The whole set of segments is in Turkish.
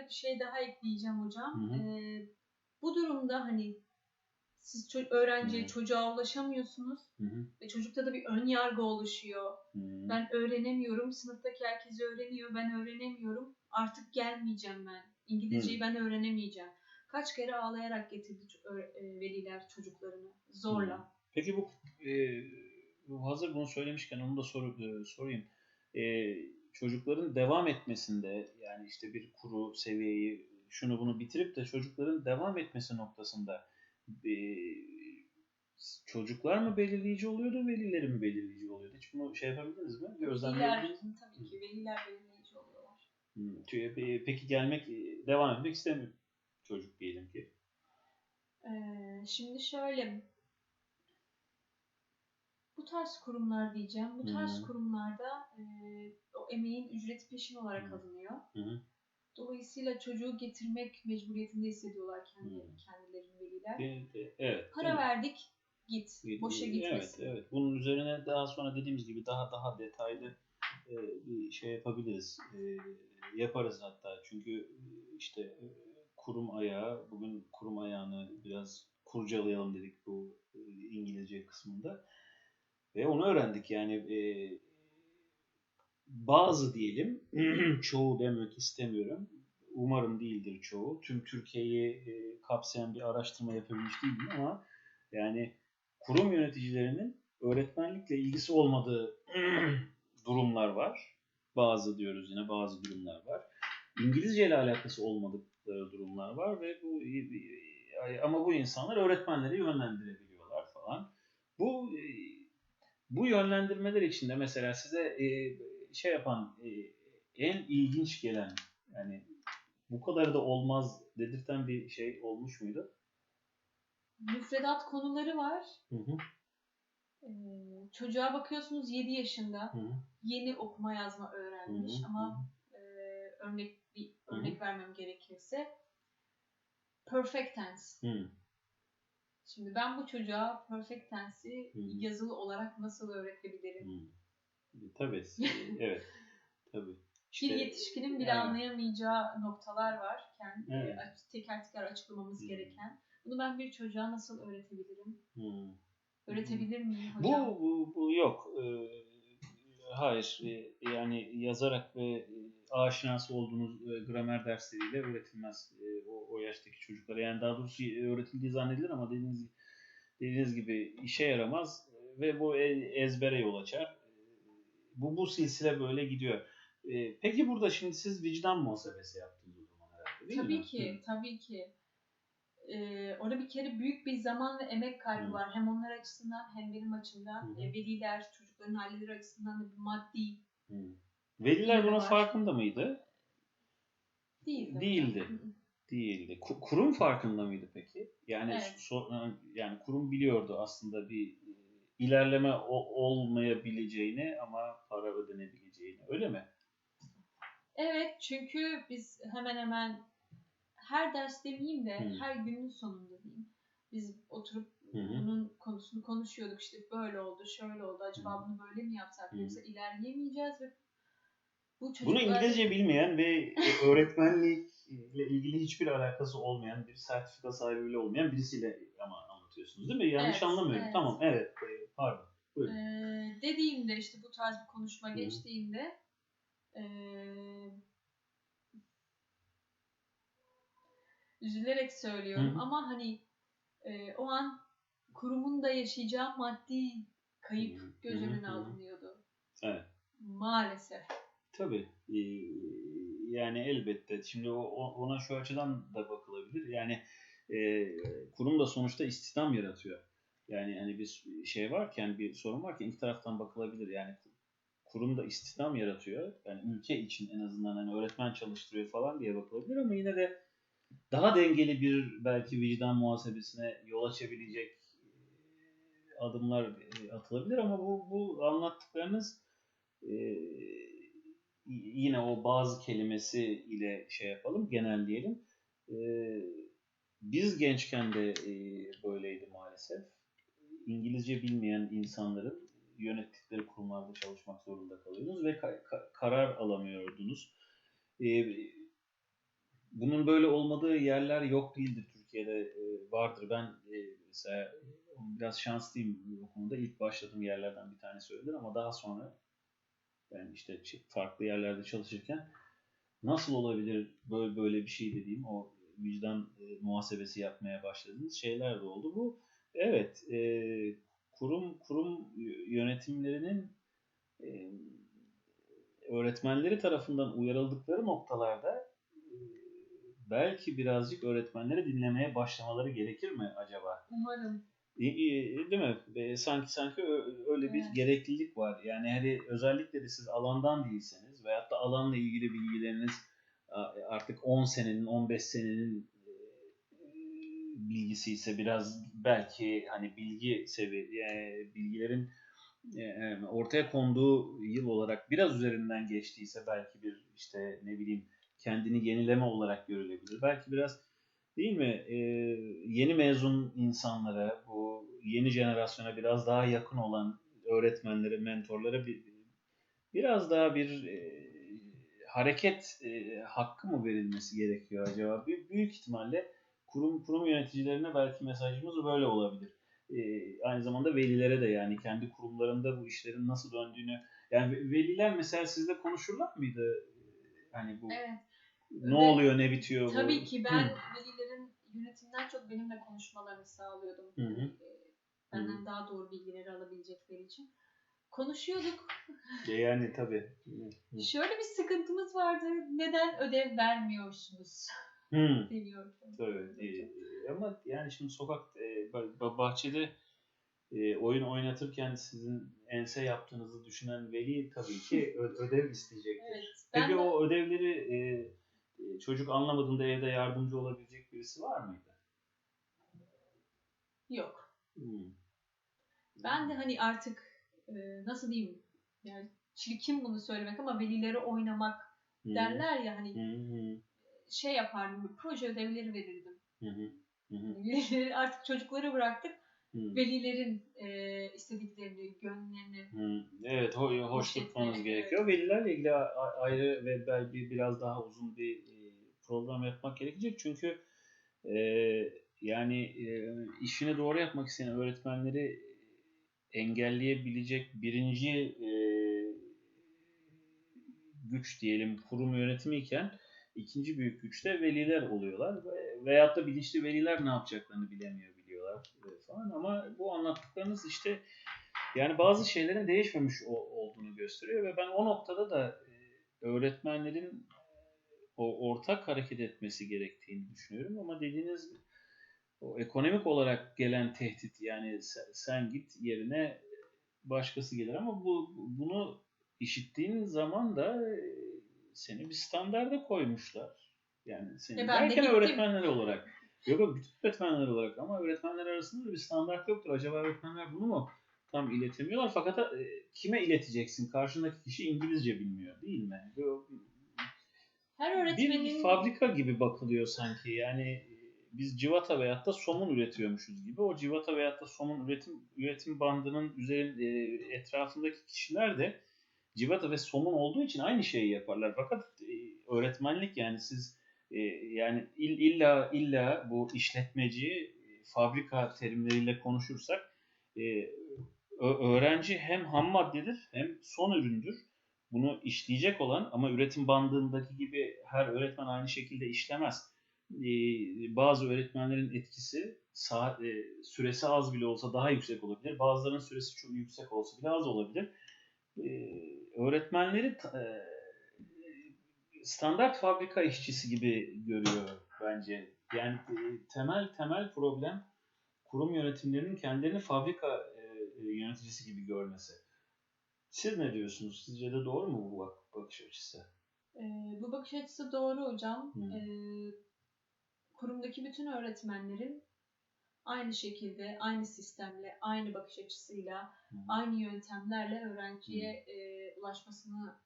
şöyle bir şey daha ekleyeceğim hocam. Hı hı. Ee, bu durumda hani siz ço- öğrenciye, Hı. çocuğa ulaşamıyorsunuz Hı hı. ve çocukta da bir ön yargı oluşuyor. Hı. Ben öğrenemiyorum, sınıftaki herkes öğreniyor, ben öğrenemiyorum. Artık gelmeyeceğim ben. İngilizceyi ben öğrenemeyeceğim. Kaç kere ağlayarak getirdi e, veliler çocuklarını zorla. Peki bu e, hazır bunu söylemişken onu da soru, e, sorayım. E, çocukların devam etmesinde yani işte bir kuru seviyeyi şunu bunu bitirip de çocukların devam etmesi noktasında e, çocuklar mı belirleyici oluyordu, velileri mi belirleyici oluyordu? Hiç bunu şey yapabildiniz mi? Gözlemleyebildiniz mi? tabii ki veliler belirleyici oluyorlar. Çünkü, e, Peki gelmek, e, devam etmek istemiyor çocuk diyelim ki. Ee, şimdi şöyle bu tarz kurumlar diyeceğim. Bu tarz hı. kurumlarda e, emeğin ücreti peşin olarak Hı. alınıyor. Hı. Dolayısıyla çocuğu getirmek mecburiyetinde hissediyorlar kendi, Hı. kendilerini veliler. De- evet. Para verdik git. Boşa Evet, gitmesin. evet. Bunun üzerine daha sonra dediğimiz gibi daha daha detaylı e, bir şey yapabiliriz. E, yaparız hatta. Çünkü e, işte e, kurum ayağı, bugün kurum ayağını biraz kurcalayalım dedik bu e, İngilizce kısmında. Ve onu öğrendik. Yani e, bazı diyelim, çoğu demek istemiyorum. Umarım değildir çoğu. Tüm Türkiye'yi e, kapsayan bir araştırma yapabilmiş değilim ama yani kurum yöneticilerinin öğretmenlikle ilgisi olmadığı durumlar var. Bazı diyoruz yine bazı durumlar var. İngilizce ile alakası olmadıkları durumlar var ve bu ama bu insanlar öğretmenleri yönlendirebiliyorlar falan. Bu e, bu yönlendirmeler içinde mesela size e, şey yapan e, en ilginç gelen yani bu kadar da olmaz dedirten bir şey olmuş muydu? Müfredat konuları var. Hı hı. Ee, çocuğa bakıyorsunuz 7 yaşında. Hı hı. Yeni okuma yazma öğrenmiş Hı hı. ama e, örnek bir Hı hı. örnek vermem gerekirse perfect tense. Hı. Şimdi ben bu çocuğa perfect tense'i Hı hı. yazılı olarak nasıl öğretebilirim? Hmm. Tabii. Evet. Tabii. bir yetişkinin bile evet. anlayamayacağı noktalar var. Kendi Evet. teker teker açıklamamız Hı. gereken. Bunu ben bir çocuğa nasıl öğretebilirim? Hmm. Öğretebilir miyim Bu, hocam? bu, bu yok. Ee, hayır. Ee, yani yazarak ve e, aşinası olduğunuz e, gramer dersleriyle öğretilmez e, o, o yaştaki çocuklara. Yani daha doğrusu öğretildiği zannedilir ama dediğiniz, dediğiniz gibi işe yaramaz e, ve bu e- ezbere yol açar. Bu, bu silsile böyle gidiyor. E, Peki burada şimdi siz vicdan muhasebesi yaptınız o zaman herhalde değil tabii mi? ki, tabii ki. Ee, orada bir kere büyük bir zaman ve emek kaybı Hı. var. Hem onlar açısından hem benim açımdan. Hı hı. E, veliler, çocukların aileleri açısından da bir maddi Hı. Veliler bunun var. farkında mıydı? değildi. Değildi. Hı hı. Değildi. Ku- Kurum farkında mıydı peki? Yani Evet. so- yani kurum biliyordu aslında bir ilerleme olmayabileceğini ama para ödenebileceğini. Öyle mi? Evet çünkü biz hemen hemen her ders demeyeyim de Hı. her günün sonunda diyeyim. Biz oturup Hı hı. bunun konusunu konuşuyorduk işte böyle oldu, şöyle oldu. Acaba Hı. bunu böyle mi yapsak Hı. yoksa ilerleyemeyeceğiz ve bu Bunu çocuklar İngilizce bilmeyen ve öğretmenlikle ilgili hiçbir alakası olmayan, bir sertifika sahibi bile olmayan birisiyle ama anlatıyorsunuz değil mi? Yanlış Evet, anlamıyorum. evet. Tamam, evet. E, Pardon. Buyurun. Ee, dediğimde işte bu tarz bir konuşma Hı. geçtiğinde ee, üzülerek söylüyorum Hı. ama hani ee, o an kurumun da yaşayacağı maddi kayıp Hı. göz önüne alınıyordu. Evet. Maalesef. Tabii. Ee, yani elbette. Şimdi ona şu açıdan da bakılabilir. Yani e, kurum da sonuçta istihdam yaratıyor. Yani hani bir şey varken, bir sorun varken iki taraftan bakılabilir. Yani kurum da istihdam yaratıyor. Yani ülke için en azından hani öğretmen çalıştırıyor falan diye bakılabilir ama yine de daha dengeli bir belki vicdan muhasebesine yol açabilecek e, adımlar e, atılabilir ama bu bu anlattıklarınız e, yine o bazı kelimesi ile şey yapalım, genelleyelim. E, biz gençken de e, böyleydi maalesef. İngilizce bilmeyen insanların yönettikleri kurumlarda çalışmak zorunda kalıyordunuz ve ka- ka- karar alamıyordunuz. E, bunun böyle olmadığı yerler yok değildir Türkiye'de e, vardır. Ben e, mesela e, biraz şanslıyım bu konuda. İlk başladığım yerlerden bir tanesi öyledir ama daha sonra ben işte farklı yerlerde çalışırken nasıl olabilir böyle böyle bir şey dediğim o vicdan e, muhasebesi yapmaya başladığımız şeyler de oldu. Bu evet e, kurum kurum yönetimlerinin e, öğretmenleri tarafından uyarıldıkları noktalarda e, belki birazcık öğretmenleri dinlemeye başlamaları gerekir mi acaba? Umarım. İ- Değil mi? E, Sanki sanki öyle bir Evet. gereklilik var. Yani hani özellikle de siz alandan değilseniz veyahut da alanla ilgili bilgileriniz artık 10 senenin, 15 senenin e, bilgisi ise biraz belki hani bilgi sevi yani bilgilerin e, e, ortaya konduğu yıl olarak biraz üzerinden geçtiyse belki bir işte ne bileyim kendini yenileme olarak görülebilir. Belki biraz değil mi e, yeni mezun insanlara bu yeni jenerasyona biraz daha yakın olan öğretmenlere, mentorlara bir biraz daha bir e, hareket e, hakkı mı verilmesi gerekiyor acaba? Büyük ihtimalle kurum kurum yöneticilerine belki mesajımız böyle olabilir. E, aynı zamanda velilere de yani kendi kurumlarında bu işlerin nasıl döndüğünü yani ve- veliler mesela sizle konuşurlar mıydı? Hani bu Evet. ne Ve- oluyor, ne bitiyor bu? Tabii ki ben Hı. velilerin yönetimden çok benimle konuşmalarını sağlıyordum. Hı hı. Ee, Benden daha doğru bilgileri alabilecekleri için. Konuşuyorduk. E, Yani tabii. Hı. Hı. Şöyle bir sıkıntımız vardı. Neden ödev vermiyorsunuz? Deniyor. Tabii. Ee, ama yani şimdi sokak e, ba- ba- bahçede e, oyun oynatırken sizin ense yaptığınızı düşünen veli tabii ki ödev isteyecektir. Evet. Peki de- o ödevleri e, e, çocuk anlamadığında evde yardımcı olabilecek birisi var mıydı? Yok. Hmm. Ben de hani artık e, nasıl diyeyim yani çirkin bunu söylemek ama velilere oynamak Hı. derler ya hani hı. Şey yapardım proje ödevleri verirdim. Hı hı. Hı artık çocukları bıraktık. Hı. Velilerin e, istediklerini, gönüllerini Hı, Evet, ho- hoş tutmanız evet. gerekiyor. Velilerle ilgili ayrı ve belki biraz daha uzun bir e, program yapmak gerekecek. Çünkü e, yani e, işini doğru yapmak isteyen öğretmenleri engelleyebilecek birinci e, güç diyelim kurum yönetimi iken ikinci büyük güç de veliler oluyorlar. Ve, veyahut da bilinçli veliler ne yapacaklarını bilemiyor biliyorlar e, falan ama bu anlattıklarınız işte yani bazı şeylerin değişmemiş olduğunu gösteriyor ve ben o noktada da e, öğretmenlerin o ortak hareket etmesi gerektiğini düşünüyorum ama dediğiniz o ekonomik olarak gelen tehdit yani sen, sen git yerine başkası gelir ama bu bunu işittiğin zaman da e, seni bir standarda koymuşlar. Yani seni E ben de derken gittim. öğretmenler olarak. Yok yok bütün öğretmenler olarak ama öğretmenler arasında da bir standart yoktur. Acaba öğretmenler bunu mu tam iletemiyorlar? Fakat e, kime ileteceksin? Karşındaki kişi İngilizce bilmiyor değil mi? Her bir öğretmenin fabrika gibi bakılıyor sanki. Yani e, biz civata veyahut da somun üretiyormuşuz gibi. O civata veyahut da somun üretim üretim bandının üzerinde etrafındaki kişiler de civata ve somun olduğu için aynı şeyi yaparlar. Fakat e, öğretmenlik yani siz e, yani il- illa illa bu işletmeci e, fabrika terimleriyle konuşursak öğrenci hem ham maddedir hem son üründür bunu işleyecek olan ama üretim bandındaki gibi her öğretmen aynı şekilde işlemez. Bazı öğretmenlerin etkisi saat, süresi az bile olsa daha yüksek olabilir. Bazılarının süresi çok yüksek olsa bile az olabilir. Öğretmenleri e, standart fabrika işçisi gibi görüyor bence. Yani e, temel temel problem kurum yönetimlerinin kendilerini fabrika e, yöneticisi gibi görmesi. Siz ne diyorsunuz? Sizce de doğru mu bu bak- bakış açısı? e, bu bakış açısı doğru hocam. Hı. E, kurumdaki bütün öğretmenlerin aynı şekilde, aynı sistemle, aynı bakış açısıyla, Hı. aynı yöntemlerle öğrenciye e, ulaşmasını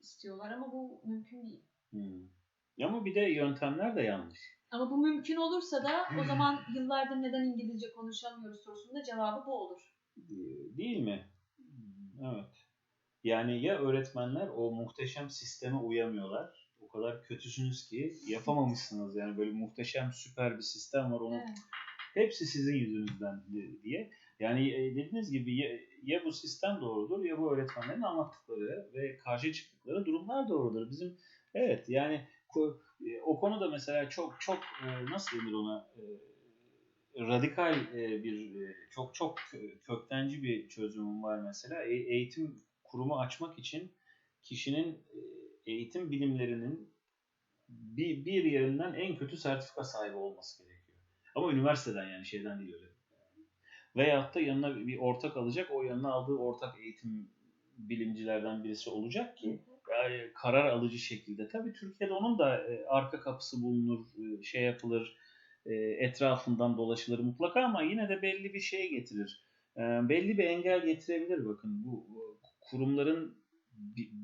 istiyorlar ama bu mümkün değil. Hmm. Ama bir de yöntemler de yanlış. Ama bu mümkün olursa da o zaman yıllardır neden İngilizce konuşamıyoruz sorusunun da cevabı bu olur. Ee, Değil mi? Evet. Yani ya öğretmenler o muhteşem sisteme uyamıyorlar, o kadar kötüsünüz ki yapamamışsınız yani böyle muhteşem süper bir sistem var onun Evet. Hepsi sizin yüzünüzden di- diye. Yani e, dediğiniz gibi ya, ya bu sistem doğrudur ya bu öğretmenlerin anlattıkları ve karşı çıktıkları durumlar doğrudur. Bizim evet yani e, o konuda mesela çok çok e, nasıl denir ona radikal bir çok çok kö- köktenci bir çözümüm var mesela eğitim kurumu açmak için kişinin eğitim bilimlerinin bir, bir yerinden en kötü sertifika sahibi olması gerekiyor. Ama üniversiteden yani şeyden değil öyle. Veyahut da yanına bir ortak alacak, o yanına aldığı ortak eğitim bilimcilerden birisi olacak ki yani karar alıcı şekilde. Tabii Türkiye'de onun da e, arka kapısı bulunur, e, şey yapılır, e, etrafından dolaşılır mutlaka ama yine de belli bir şeye getirir. E, belli bir engel getirebilir bakın bu kurumların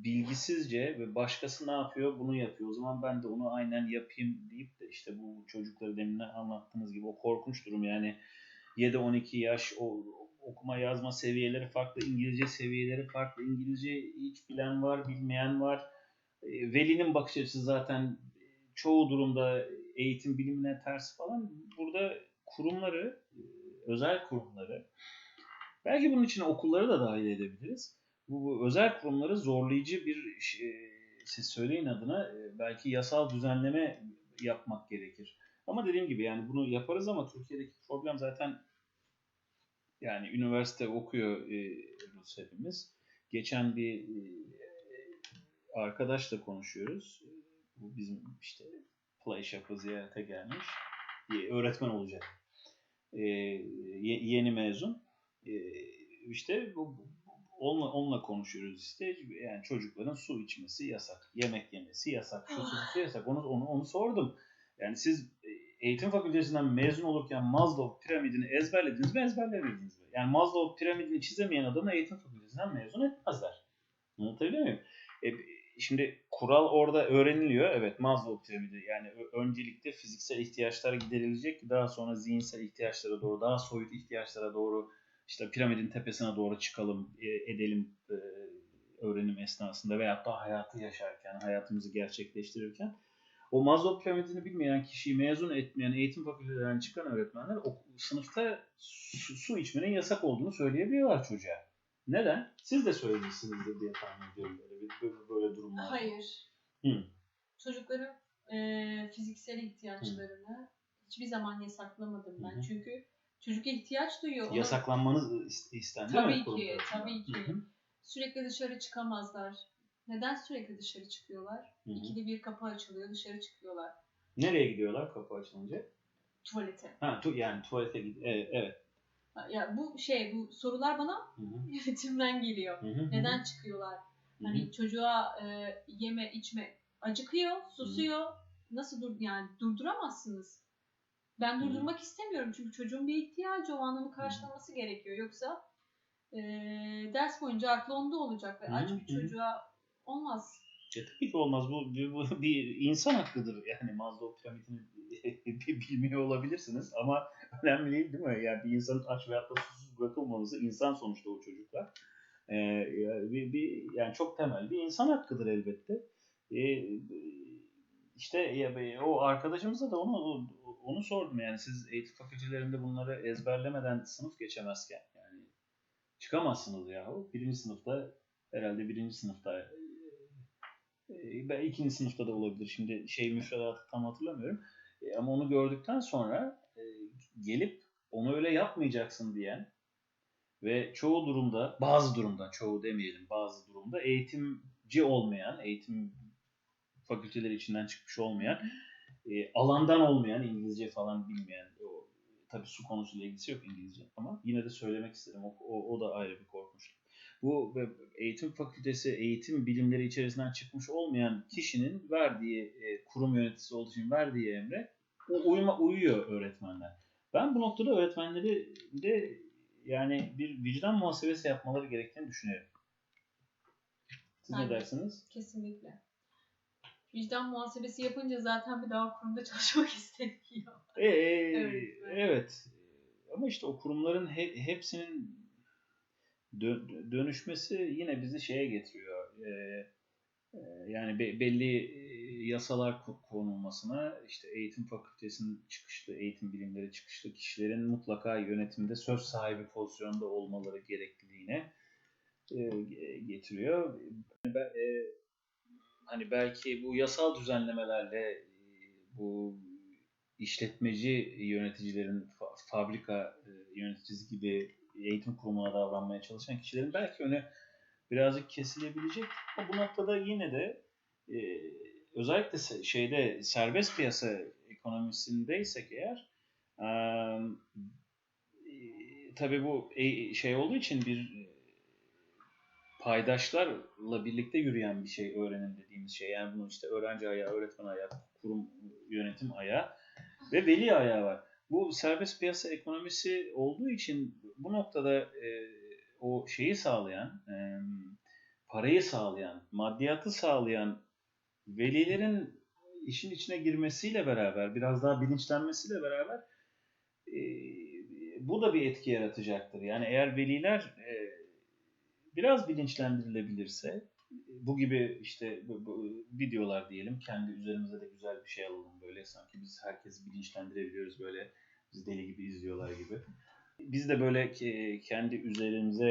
bilgisizce ve başkası ne yapıyor bunu yapıyor. O zaman ben de onu aynen yapayım deyip de işte bu çocukları demin anlattığınız gibi o korkunç durum yani 7-12 yaş o okuma yazma seviyeleri farklı, İngilizce seviyeleri farklı. İngilizce hiç bilen var, bilmeyen var. E, Velinin bakış açısı zaten çoğu durumda eğitim bilimine ters falan. Burada kurumları, e, özel kurumları, belki bunun için okulları da dahil edebiliriz. Bu, bu özel kurumları zorlayıcı bir, şey- siz söyleyin adına, e, belki yasal düzenleme yapmak gerekir. Ama dediğim gibi yani bunu yaparız ama Türkiye'deki problem zaten yani üniversite okuyoruz hepimiz. Geçen bir e, arkadaşla konuşuyoruz. Bu bizim işte Play Shop'a ziyarete gelmiş. Öğretmen olacak. E, ye- yeni mezun. E, işte bu- onunla, onunla konuşuyoruz işte. Yani çocukların su içmesi yasak. Yemek yemesi yasak. Şu su, su yasak. Onu, onu, onu sordum. Yani siz e, eğitim fakültesinden mezun olurken Maslow piramidini ezberlediniz mi ezberlemediniz mi? Yani Maslow piramidini çizemeyen adamı eğitim fakültesinden mezun etmezler. Anlatabiliyor muyum? E, şimdi kural orada öğreniliyor. Evet Maslow piramidi yani öncelikle fiziksel ihtiyaçlar giderilecek daha sonra zihinsel ihtiyaçlara doğru daha soyut ihtiyaçlara doğru işte piramidin tepesine doğru çıkalım e, edelim e, öğrenim esnasında veyahut da hayatı yaşarken hayatımızı gerçekleştirirken o Maslow piramidini bilmeyen kişiyi mezun etmeyen eğitim fakültelerinden çıkan öğretmenler o sınıfta su, su içmenin yasak olduğunu söyleyebiliyorlar çocuğa. Neden? Siz de söylemişsinizdir diye tahmin ediyorum böyle, böyle, böyle durumlar. Hayır. Hı. Çocukların e, fiziksel ihtiyaçlarını hiçbir zaman yasaklamadım ben. Hı hı. Çünkü çocuk ihtiyaç duyuyor. Ona Yasaklanmanız is- istendi Tabii mi? ki, tabii ki. Sürekli dışarı çıkamazlar. Neden sürekli dışarı çıkıyorlar? Hı hı. İkide bir kapı açılıyor, dışarı çıkıyorlar. Nereye gidiyorlar kapı açılınca? Tuvalete. Ha, tu, yani tuvalete gidiyor. Evet. evet. Ya bu şey, bu sorular bana yönetimden geliyor. Hı hı. Neden çıkıyorlar? Hani çocuğa e, yeme içme acıkıyor, susuyor. Nasıl dur yani durduramazsınız. Ben durdurmak istemiyorum çünkü çocuğun bir ihtiyacı o anlamı karşılaması gerekiyor. Yoksa e, ders boyunca aklı onda olacak ve aç bir çocuğa olmaz. E, tabii ki olmaz. Bu, bu, bu bir insan hakkıdır. Yani Maslow piramidini bilmiyor olabilirsiniz ama önemli değil değil mi? Yani bir insanın aç veyahut da susuz bırakılmaması insan sonuçta o çocuklar. Ee, yani bir, bir, yani çok temel bir insan hakkıdır elbette. Ee, işte ya, o arkadaşımıza da onu onu sordum yani siz eğitim fakültelerinde bunları ezberlemeden sınıf geçemezken yani çıkamazsınız yahu. Birinci sınıfta herhalde birinci sınıfta e, ben ikinci sınıfta da olabilir. Şimdi şey müfredatı tam hatırlamıyorum. E, ama onu gördükten sonra e, gelip onu öyle yapmayacaksın diyen ve çoğu durumda, bazı durumda, çoğu demeyelim, bazı durumda eğitimci olmayan, eğitim fakülteleri içinden çıkmış olmayan, e, alandan olmayan, İngilizce falan bilmeyen, o, tabii su konusuyla ilgisi yok İngilizce ama yine de söylemek istedim. O, o, o da ayrı bir korkunçluk. Bu eğitim fakültesi, eğitim bilimleri içerisinden çıkmış olmayan kişinin verdiği, e, kurum yöneticisi olduğu için verdiği emre u- uyma, uyuyor öğretmenler. Ben bu noktada öğretmenleri de yani bir vicdan muhasebesi yapmaları gerektiğini düşünüyorum. Siz Ben ne de. dersiniz? Kesinlikle. Vicdan muhasebesi yapınca zaten bir daha kurumda çalışmak istemiyor. E, e, Evet, evet. Ama işte o kurumların he- hepsinin dö- dönüşmesi yine bizi şeye getiriyor. E, e, yani be- belli e, yasalar ko- konulmasına, işte eğitim fakültesinin çıkışlı, eğitim bilimleri çıkışlı kişilerin mutlaka yönetimde söz sahibi pozisyonda olmaları gerekliliğine e, ge- getiriyor. Ben, e, hani belki bu yasal düzenlemelerle e, bu işletmeci yöneticilerin, fa- fabrika e, yöneticisi gibi eğitim kurumuna davranmaya çalışan kişilerin belki öne birazcık kesilebilecek. Ama bu noktada yine de e, özellikle şeyde serbest piyasa ekonomisindeysek eğer e, tabii bu şey olduğu için bir paydaşlarla birlikte yürüyen bir şey öğrenim dediğimiz şey. Yani bunun işte öğrenci ayağı, öğretmen ayağı, kurum yönetim ayağı ve veli ayağı var. Bu serbest piyasa ekonomisi olduğu için bu noktada e, o şeyi sağlayan, e, parayı sağlayan, maddiyatı sağlayan velilerin işin içine girmesiyle beraber, biraz daha bilinçlenmesiyle beraber e, bu da bir etki yaratacaktır. Yani eğer veliler e, biraz bilinçlendirilebilirse, bu gibi işte bu, bu videolar diyelim, kendi üzerimize de güzel bir şey alalım böyle sanki biz herkesi bilinçlendirebiliyoruz böyle biz deli gibi izliyorlar gibi. Biz de böyle ke- kendi üzerimize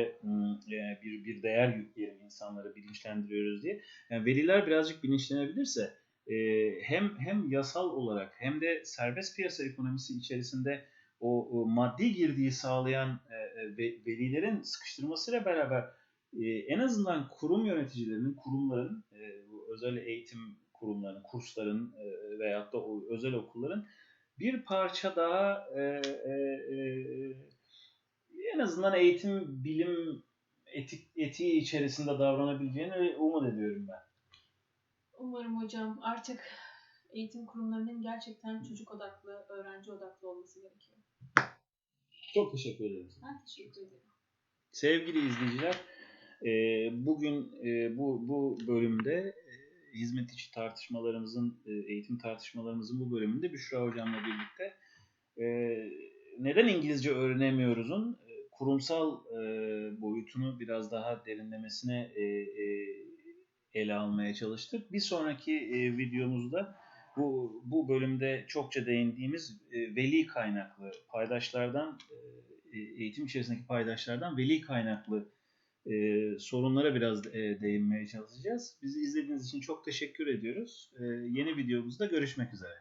e, bir bir değer yükleyelim insanları bilinçlendiriyoruz diye. Yani veliler birazcık bilinçlenebilirse e, hem hem yasal olarak hem de serbest piyasa ekonomisi içerisinde o, o maddi girdiği sağlayan e, ve- velilerin sıkıştırmasıyla beraber e, en azından kurum yöneticilerinin, kurumların, e, bu özel eğitim kurumlarının, kursların e, veyahut da o özel okulların bir parça daha e, e, e, en azından eğitim, bilim, etik, etiği içerisinde davranabileceğini umut ediyorum ben. Umarım hocam artık eğitim kurumlarının gerçekten çocuk odaklı, öğrenci odaklı olması gerekiyor. Çok teşekkür ederim. Ben teşekkür ederim. Sevgili izleyiciler, e, bugün e, bu bu bölümde e, hizmet içi tartışmalarımızın, e, eğitim tartışmalarımızın bu bölümünde Büşra Hocam'la birlikte e, neden İngilizce öğrenemiyoruz'un kurumsal e, boyutunu biraz daha derinlemesine e, e, ele almaya çalıştık. Bir sonraki e, videomuzda bu bu bölümde çokça değindiğimiz e, veli kaynaklı paydaşlardan e, eğitim içerisindeki paydaşlardan veli kaynaklı e, sorunlara biraz e, değinmeye çalışacağız. Bizi izlediğiniz için çok teşekkür ediyoruz. E, yeni videomuzda görüşmek üzere.